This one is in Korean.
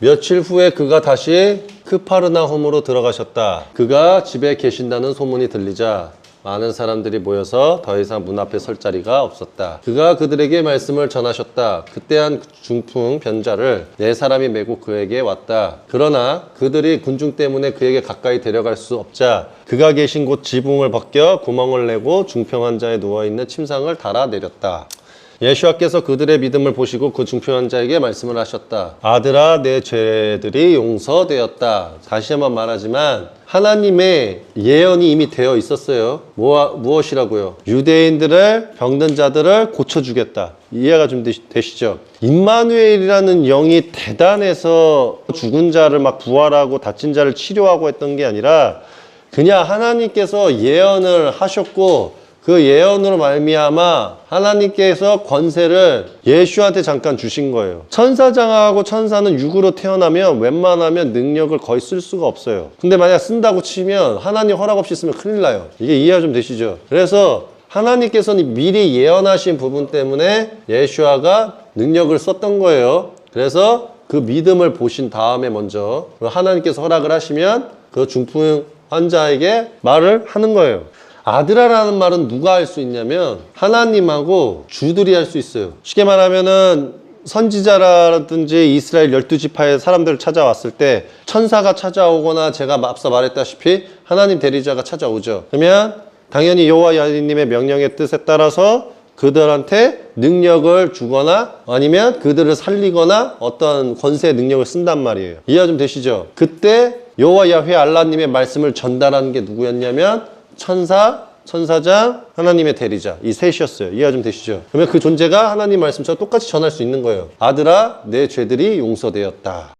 며칠 후에 그가 다시 크파르나홈으로 들어가셨다. 그가 집에 계신다는 소문이 들리자 많은 사람들이 모여서 더 이상 문 앞에 설 자리가 없었다. 그가 그들에게 말씀을 전하셨다. 그때 한 중풍 변자를 네 사람이 메고 그에게 왔다. 그러나 그들이 군중 때문에 그에게 가까이 데려갈 수 없자 그가 계신 곳 지붕을 벗겨 구멍을 내고 중풍 환자에 누워 있는 침상을 달아 내렸다. 예수와께서 그들의 믿음을 보시고 그 중풍 환자에게 말씀을 하셨다. 아들아, 내 죄들이 용서되었다. 다시 한번 말하지만 하나님의 예언이 이미 되어 있었어요. 뭐, 무엇이라고요? 유대인들을 병든 자들을 고쳐주겠다. 이해가 좀 되시- 되시 죠? 임마누엘이라는 영이 대단해서 죽은 자를 막 부활하고 다친 자를 치료하고 했던 게 아니라 그냥 하나님께서 예언을 하셨고 그 예언으로 말미암아 하나님께서 권세를 예수한테 잠깐 주신 거예요. 천사장하고 천사는 육으로 태어나면 웬만하면 능력을 거의 쓸 수가 없어요. 근데 만약 쓴다고 치면 하나님 허락 없이 쓰면 큰일 나요. 이게 이해가 좀 되시죠? 그래서 하나님께서는 미리 예언하신 부분 때문에 예수아가 능력을 썼던 거예요. 그래서 그 믿음을 보신 다음에 먼저 하나님께서 허락을 하시면 그 중풍 환자에게 말을 하는 거예요. 아들아라는 말은 누가 할 수 있냐면 하나님하고 주들이 할 수 있어요. 쉽게 말하면은 선지자라든지 이스라엘 열두 지파의 사람들을 찾아왔을 때 천사가 찾아오거나 제가 앞서 말했다시피 하나님 대리자가 찾아오죠. 그러면 당연히 여호와 야훼님의 명령의 뜻에 따라서 그들한테 능력을 주거나 아니면 그들을 살리거나 어떤 권세의 능력을 쓴단 말이에요. 이해가 좀 되시죠? 그때 여호와 야훼 알라님의 말씀을 전달하는 게 누구였냐면 천사, 천사장, 하나님의 대리자 이 셋이었어요. 이해가 좀 되시죠? 그러면 그 존재가 하나님 말씀처럼 똑같이 전할 수 있는 거예요. 아들아, 내 죄들이 용서되었다.